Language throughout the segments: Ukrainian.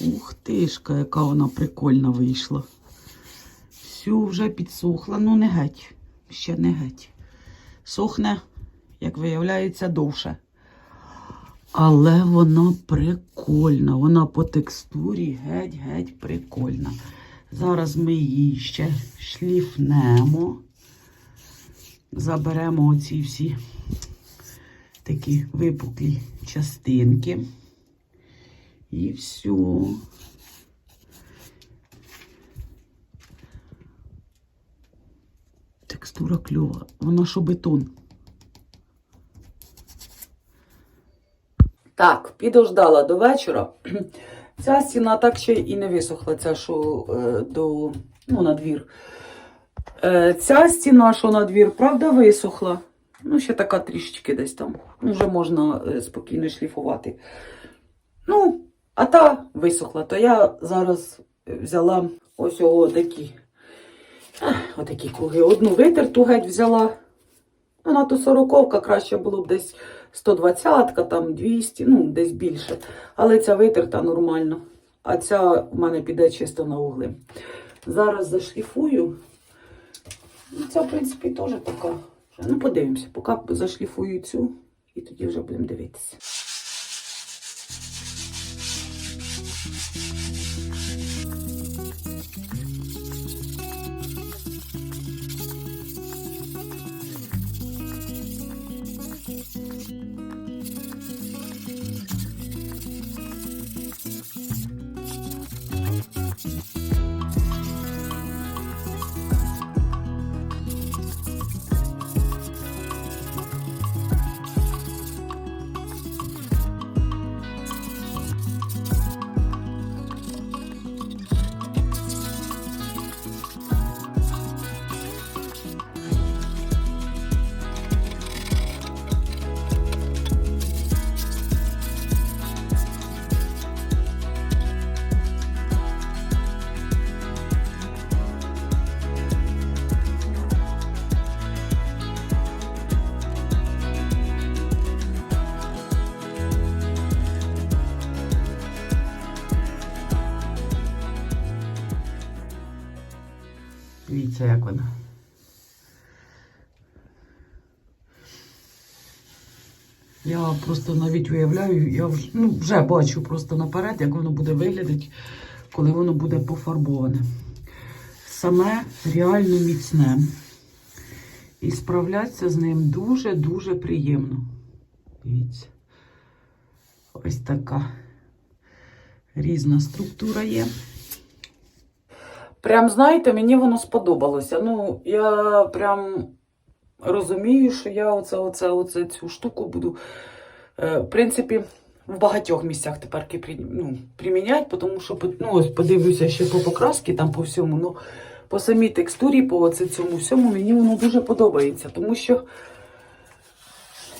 Ух тишка, яка вона прикольна вийшла. Всю вже підсохла, ну не геть. Ще не геть. Сохне, як виявляється, довше. Але вона прикольна. Вона по текстурі геть-геть прикольна. Зараз ми її ще шліфнемо. Заберемо оці всі такі випуклі частинки. І все. Текстура кльова. Вона що бетон. Так, підождала до вечора. Ця стіна так ще і не висохла, ця, що е, до, ну, на двір. Е, ця стіна, що на двір, правда, висохла. Ну, ще така трішечки десь там. Вже можна е, спокійно шліфувати. Ну, а та висохла, то я зараз взяла ось такі. Отакі круги. Одну витерту геть взяла. Вона то сороковка, краще було б десь 120-ка, там 200, ну, десь більше. Але ця витерта нормально. А ця в мене піде чисто на угли. Зараз зашліфую. Ну, Ця, в принципі, теж така. Ну, подивимося, поки зашліфую цю, і тоді вже будемо дивитися. Дивіться, як вона. Я просто навіть уявляю, я вже, ну, вже бачу просто наперед, як воно буде виглядати, коли воно буде пофарбоване. Саме реально міцне. І справлятися з ним дуже-дуже приємно. Дивіться. Ось така різна структура є. Прям, знаєте, мені воно сподобалося. Ну, я прям розумію, що я оце, оце, оце цю штуку буду, е, в принципі, в багатьох місцях тепер ну, приміняти, тому що ну, ось подивлюся ще по покрасці, там по всьому. Ну, по самій текстурі, по оце цьому всьому, мені воно дуже подобається, тому що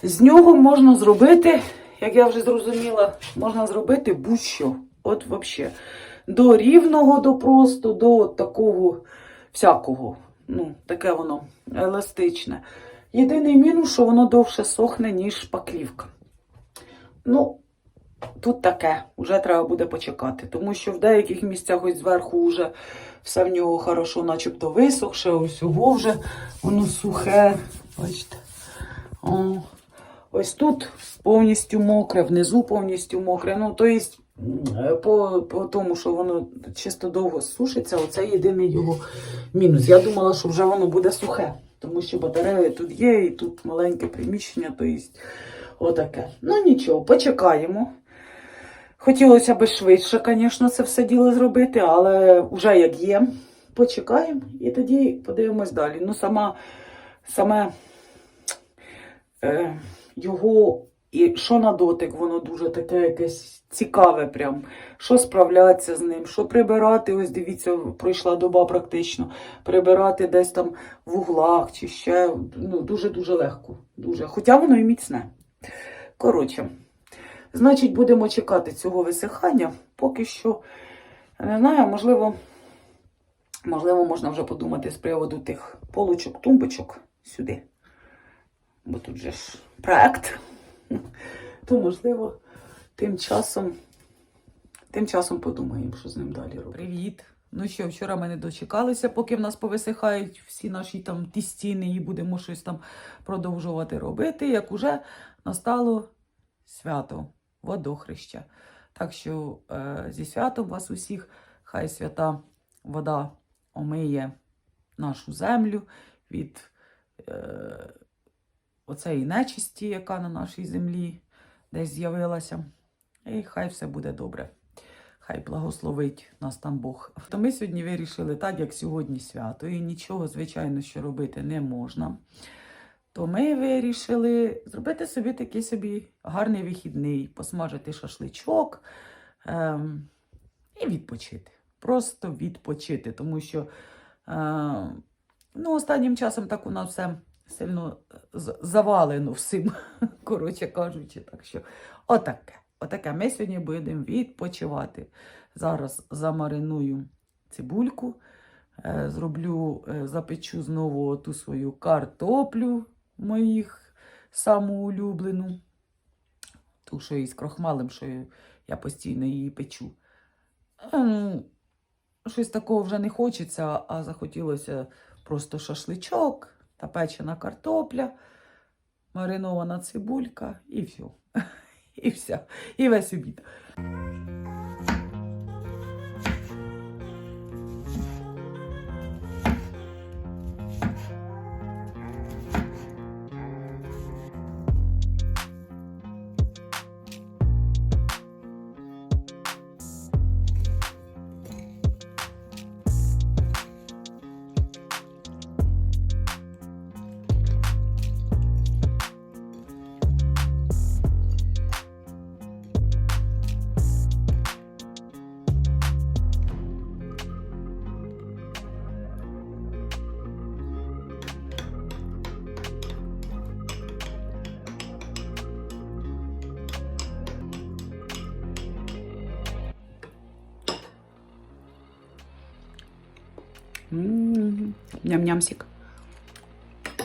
з нього можна зробити, як я вже зрозуміла, можна зробити будь-що. От взагалі. До рівного, до просто, до такого всякого. Ну, таке воно еластичне. Єдиний мінус, що воно довше сохне, ніж шпаклівка. Ну, тут таке, вже треба буде почекати. Тому що в деяких місцях ось зверху вже все в нього хорошо, начебто висохше, ось його вже воно сухе. Бачите? О. Ось тут повністю мокре, внизу повністю мокре. Ну, то есть, по, по тому, що воно чисто довго сушиться, оце єдиний його мінус. Я думала, що вже воно буде сухе, тому що батарея тут є, і тут маленьке приміщення, то есть, отаке. Ну нічого, почекаємо. Хотілося б швидше, звісно, це все діло зробити, але вже як є, почекаємо і тоді подивимось далі. Ну, сама, саме е, його і що на дотик, воно дуже таке якесь цікаве, прям. Що справлятися з ним, що прибирати, ось дивіться, пройшла доба практично. Прибирати десь там в углах чи ще ну, дуже-дуже легко. Дуже. Хоча воно і міцне. Коротше, значить, будемо чекати цього висихання. Поки що, не знаю, можливо, можливо, можна вже подумати з приводу тих полочок, тумбочок сюди. Бо тут же ж проект. То, можливо, тим часом Тим часом подумаємо, що з ним далі робити. Привіт! Ну що, вчора ми не дочекалися, поки в нас повисихають всі наші там ті стіни і будемо щось там продовжувати робити, як уже настало свято водохреща. Так що е, зі святом вас усіх, хай свята вода омиє нашу землю від е, оцеї нечисті, яка на нашій землі десь з'явилася. І хай все буде добре. Хай благословить нас там Бог. То ми сьогодні вирішили, так як сьогодні свято, і нічого, звичайно, що робити не можна. То ми вирішили зробити собі такий собі гарний вихідний, посмажити шашличок ем, і відпочити. Просто відпочити, тому що е, ну, останнім часом так у нас все сильно з- завалено всім, коротше кажучи. Так що отаке. Отаке. Ми сьогодні будемо відпочивати. Зараз замариную цибульку, е, зроблю, е, запечу знову ту свою картоплю моїх саму улюблену. Ту, що із крохмалем, що я постійно її печу. Е, Ну, щось такого вже не хочеться, а захотілося просто шашличок та печена картопля, маринована цибулька і все. І все. І весь обід.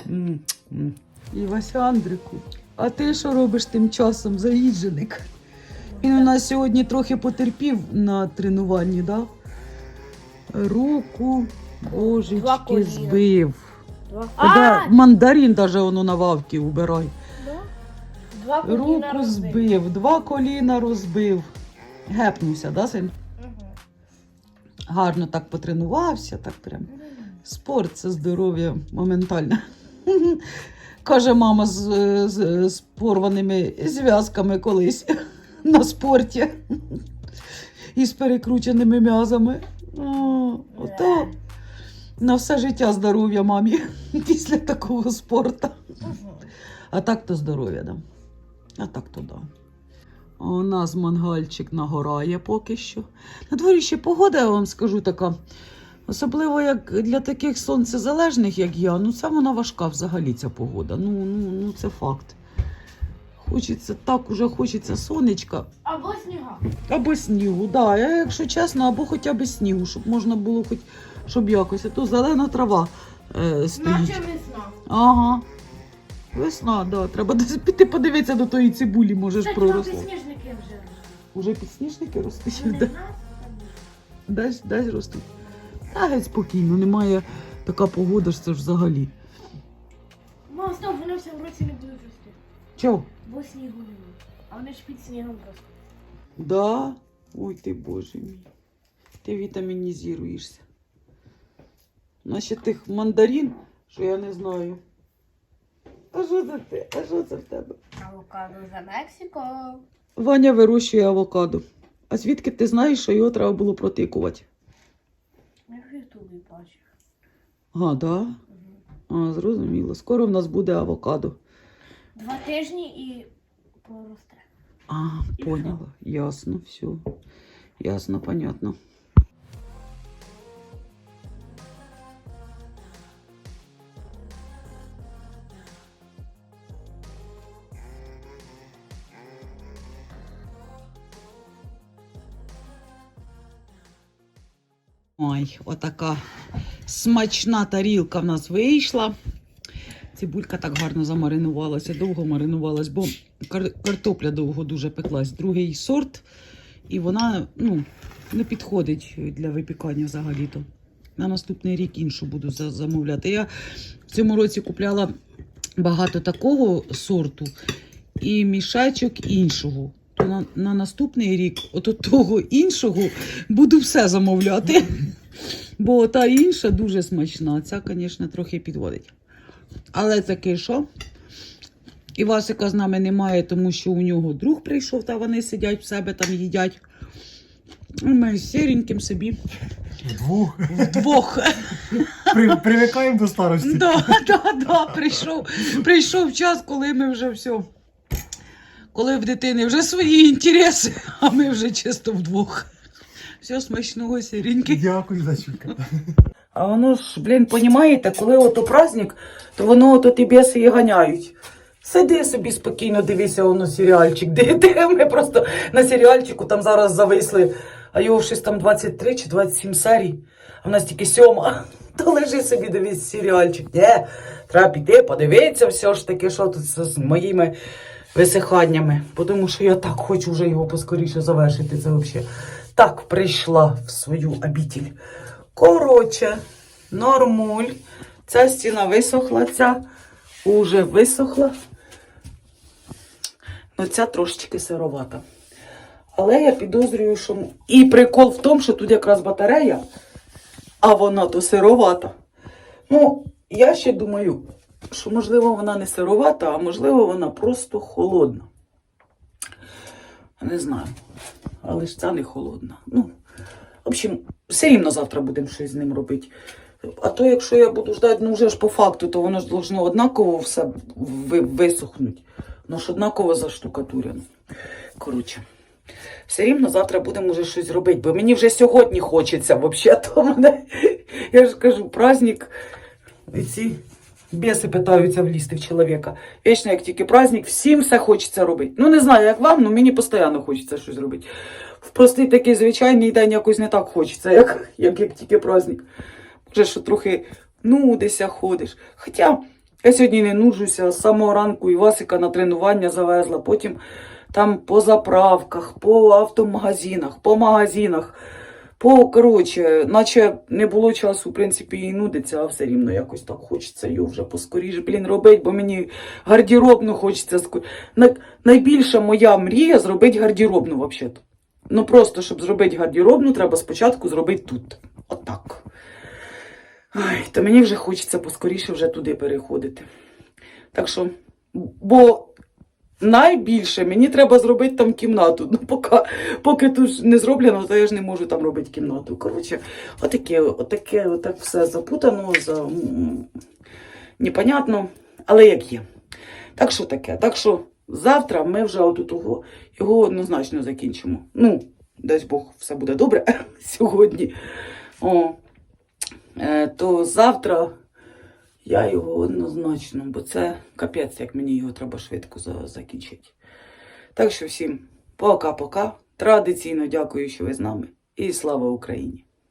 М. І Вася Андрику, а ти що робиш тим часом, заїждженик? Він у нас сьогодні трохи потерпів на тренуванні, да? Руку, божечки, збив. Два, Тебе мандарин даже воно на вавки убирай. да? Два коліна Руку розбив. збив, два коліна розбив. Гепнувся, да, син? Гарно так потренувався, так прям. Спорт це здоров'я моментально. Каже мама з, з, з порваними зв'язками колись на спорті. І з перекрученими м'язами. Ото на все життя здоров'я мамі після такого спорту. А так то здоров'я, да. А так то да. У нас мангальчик нагорає поки що. На дворі ще погода, я вам скажу, така. Особливо як для таких сонцезалежних, як я, ну це вона важка взагалі ця погода. Ну, ну, ну це факт. Хочеться так, уже хочеться сонечка. Або сніга. Або снігу, да. Я, якщо чесно, або хоча б снігу, щоб можна було хоч, щоб якось. А то зелена трава е, стоїть. Наче весна. Ага. Весна, да. Треба піти подивитися до тої цибулі, може ж Уже підсніжники ростуть? Десь, десь ростуть. Та геть спокійно, немає така погода, що це ж взагалі. Мама, стоп, вони в році не будуть рости. Чо? Бо снігу немає. А вони ж під снігом просто. Да? Ой ти боже мій. Ти вітамінізуєшся. Наче тих мандарин, що я не знаю. А що це ти? А що це в тебе? Авокадо за Мексико. Ваня вирощує авокадо. А звідки ти знаєш, що його треба було протикувати? Я в Ютубі бачив. А, да? Угу. А, зрозуміло. Скоро в нас буде авокадо. Два тижні і поросте. А, І поняла. Ясно, все. Ясно, понятно. Ой, отака смачна тарілка в нас вийшла. Цибулька так гарно замаринувалася, довго маринувалась, бо кар- картопля довго дуже пеклась. Другий сорт. І вона ну, не підходить для випікання взагалі-то. На наступний рік іншу буду замовляти. Я в цьому році купляла багато такого сорту і мішечок іншого. То на, на наступний рік, от того іншого, буду все замовляти. Бо та інша дуже смачна. Ця, звісно, трохи підводить. Але таки що? Івасика з нами немає, тому що у нього друг прийшов, та вони сидять в себе там їдять. Ми з сіреньким собі Двох. вдвох. При, привикаємо до старості. Да, да, да, прийшов, прийшов час, коли ми вже все. Коли в дитини вже свої інтереси, а ми вже чисто вдвох. Все смачного, сіренький. Дякую, зачука. А воно ж, блін, понімаєте, коли ото праздник, то воно ото ті біси і ганяють. Сиди собі спокійно, дивися воно серіальчик. Де, де ми просто на серіальчику там зараз зависли, а його щось там 23 чи 27 серій, а в нас тільки сьома. То лежи собі, дивись серіальчик. Ні, треба піти, подивитися все ж таки, що тут з з моїми висиханнями. Бо Тому що я так хочу вже його поскоріше завершити. Це взагалі. Так прийшла в свою обітель. Коротше, нормуль. Ця стіна висохла, ця уже висохла. Ну, ця трошечки сировата. Але я підозрюю, що. І прикол в тому, що тут якраз батарея, а вона то сировата. Ну, я ще думаю, що можливо вона не сировата, а можливо вона просто холодна. Не знаю. Але ж ця не холодна. Ну, в общем, все рівно завтра будемо щось з ним робити. А то, якщо я буду ждати, ну вже ж по факту, то воно ж должно однаково все ви- висохнути. Воно ж однаково заштукатурено. Коротше, все рівно завтра будемо вже щось робити, бо мені вже сьогодні хочеться, взагалі, то мене, я ж кажу, праздник, і ці біси питаються влізти в чоловіка. Вічно, як тільки праздник, всім все хочеться робити. Ну, не знаю, як вам, але мені постійно хочеться щось робити. В простий такий звичайний день якось не так хочеться, як, як, як тільки праздник. Вже що трохи нудися ходиш. Хоча я сьогодні не нуджуся, з самого ранку Івасика на тренування завезла, потім там по заправках, по автомагазинах, по магазинах. По, коротше, наче не було часу, в принципі, і нудиться, а все рівно якось так хочеться його вже поскоріше, блін, робити, бо мені гардеробну хочеться. Найбільша моя мрія зробити гардеробну, взагалі. Ну просто, щоб зробити гардеробну, треба спочатку зробити тут. Отак. Ай, то мені вже хочеться поскоріше вже туди переходити. Так що, бо найбільше мені треба зробити там кімнату. Ну, поки, поки тут не зроблено, то я ж не можу там робити кімнату. Коротше, отаке, отаке, отак все запутано, за... непонятно, але як є. Так що таке? Так що завтра ми вже от того його однозначно закінчимо. Ну, дасть Бог, все буде добре сьогодні. О, е, то завтра я його однозначно, бо це капець, як мені його треба швидко за- закінчити. Так що всім пока-пока. Традиційно дякую, що ви з нами. І слава Україні!